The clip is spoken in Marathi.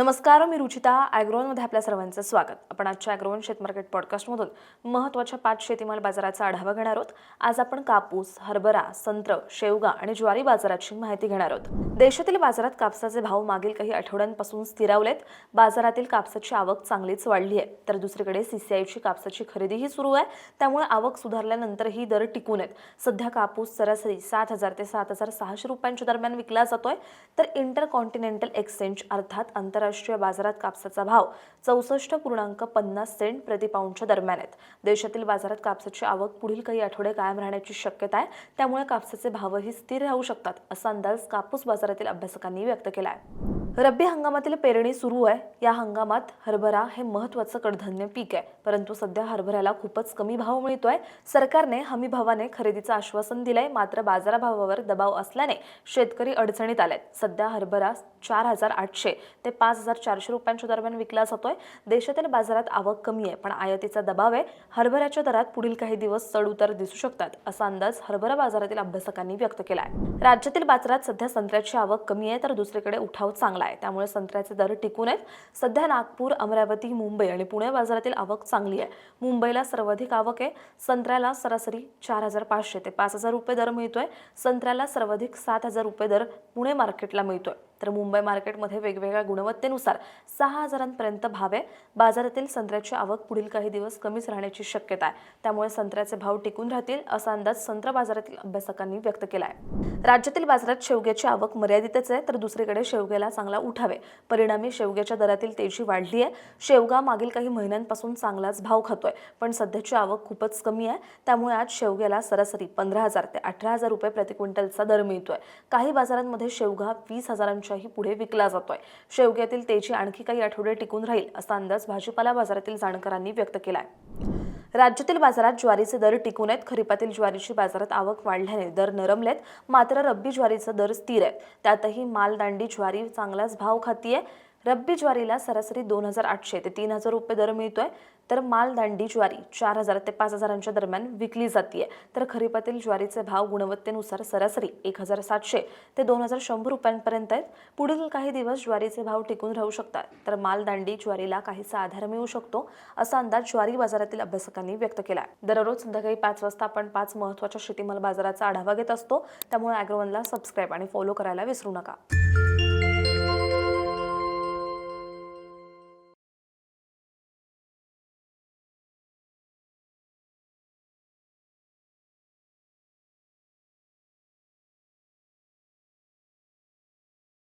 नमस्कार मी रुचिता. ॲग्रोनमध्ये आपल्या सर्वांचं स्वागत. आपण आजच्या ॲग्रोवन शेतमार्केट पॉडकास्टमधून महत्त्वाच्या पाच शेतीमाल बाजाराचा आढावा घेणार आहोत. आज आपण कापूस हरभरा संत्र शेवगा आणि ज्वारी बाजाराची माहिती घेणार आहोत. देशातील बाजारात कापसाचे भाव मागील काही आठवड्यांपासून स्थिरावलेत. बाजारातील कापसाची आवक चांगलीच वाढली आहे. तर दुसरीकडे सीसीआयची कापसाची खरेदीही सुरू आहे. त्यामुळे आवक सुधारल्यानंतरही दर टिकून आहेत. सध्या कापूस सरासरी सात हजार ते सात हजार सहाशे रुपयांच्या दरम्यान विकला जातोय. तर इंटर कॉन्टिनेंटल एक्सचेंज अर्थात आंतरराष्ट्रीय बाजारात कापसाचा भाव चौसष्ट पूर्णांक पन्नास सेंट प्रतिपाऊंडच्या दरम्यान आहेत. देशातील बाजारात कापसाची आवक पुढील काही आठवडे कायम राहण्याची शक्यता आहे. त्यामुळे कापसाचे भावही स्थिर राहू शकतात असा अंदाज कापूस बाजारातील अभ्यासकांनी व्यक्त केला आहे रब्बी हंगामातील पेरणी सुरू आहे. या हंगामात हरभरा हे महत्त्वाचं कडधान्य पीक आहे. परंतु सध्या हरभऱ्याला खूपच कमी भाव मिळतोय. सरकारने हमी भावाने खरेदीचं आश्वासन दिलंय. मात्र बाजारभावावर दबाव असल्याने शेतकरी अडचणीत आलेत. सध्या हरभरा चार हजार आठशे ते पाच हजार चारशे रुपयांच्या दरम्यान विकला जातोय. देशातील बाजारात आवक कमी आहे पण आयातीचा दबाव आहे. हरभऱ्याच्या दरात पुढील काही दिवस चढ उतार दिसू शकतात असा अंदाज हरभरा बाजारातील अभ्यासकांनी व्यक्त केला आहे राज्यातील बाजारात सध्या संत्र्याची आवक कमी आहे तर दुसरीकडे उठाव चांगला आहे. त्यामुळे संत्र्याचे दर टिकून आहेत. सध्या नागपूर अमरावती मुंबई आणि पुणे बाजारातील आवक चांगली आहे. मुंबईला सर्वाधिक आवक आहे. संत्र्याला सरासरी चार हजार पाचशे ते पाच हजार रुपये दर मिळतोय. संत्र्याला सर्वाधिक सात हजार रुपये दर पुणे मार्केटला मिळतोय. तर मुंबई मार्केटमध्ये वेगवेगळ्या गुणवत्तेनुसार सहा हजारांपर्यंत भाव आहे. बाजारातील संत्र्याची आवक पुढील काही दिवस कमीच राहण्याची शक्यता आहे. त्यामुळे संत्र्याचे भाव टिकून राहतील असा अंदाज संत्रा बाजारातील अभ्यासकांनी व्यक्त केला आहे राज्यातील बाजारात शेवग्याची आवक मर्यादितच आहे तर दुसरीकडे शेवग्याला चांगला उठावे. परिणामी शेवग्याच्या दरातील तेजी वाढली आहे शेवगा मागील काही महिन्यांपासून चांगलाच भाव खातोय पण सध्याची आवक खूपच कमी आहे. त्यामुळे आज शेवग्याला सरासरी पंधरा हजार ते अठरा हजार रुपये प्रति क्विंटलचा दर मिळतोय. काही बाजारांमध्ये शेवगा वीस पेक्षाही पुढे विकला जातोय. शेवग्यातील तेजी आणखी काही आठवडे टिकून राहील असा अंदाज भाजीपाला बाजारातील जाणकारांनी व्यक्त केला आहे राज्यातील बाजारात ज्वारीचे दर टिकून आहेत. खरीपातील ज्वारीची बाजारात आवक वाढल्याने दर नरमलेत. मात्र रब्बी ज्वारीचा दर स्थिर आहे त्यातही मालदांडी ज्वारी चांगलाच भाव खातीये. रब्बी ज्वारीला सरासरी दोन हजार आठशे ते तीन हजार रुपये दर मिळतोय. तर मालदांडी ज्वारी चार हजार ते पाच हजारांच्या दरम्यान विकली जाते तर खरीपातील ज्वारीचे भाव गुणवत्तेनुसार सरासरी एक हजार सातशे ते दोन हजार शंभर रुपयांपर्यंत आहेत. पुढील काही दिवस ज्वारीचे भाव टिकून राहू शकतात. तर मालदांडी ज्वारीला काहीसा आधार मिळू शकतो असा अंदाज ज्वारी बाजारातील अभ्यासकांनी व्यक्त केला आहे दररोज संध्याकाळी पाच वाजता आपण पाच महत्त्वाच्या शेतीमाल बाजाराचा आढावा घेत असतो. त्यामुळे ॲग्रोवनला सबस्क्राईब आणि फॉलो करायला विसरू नका.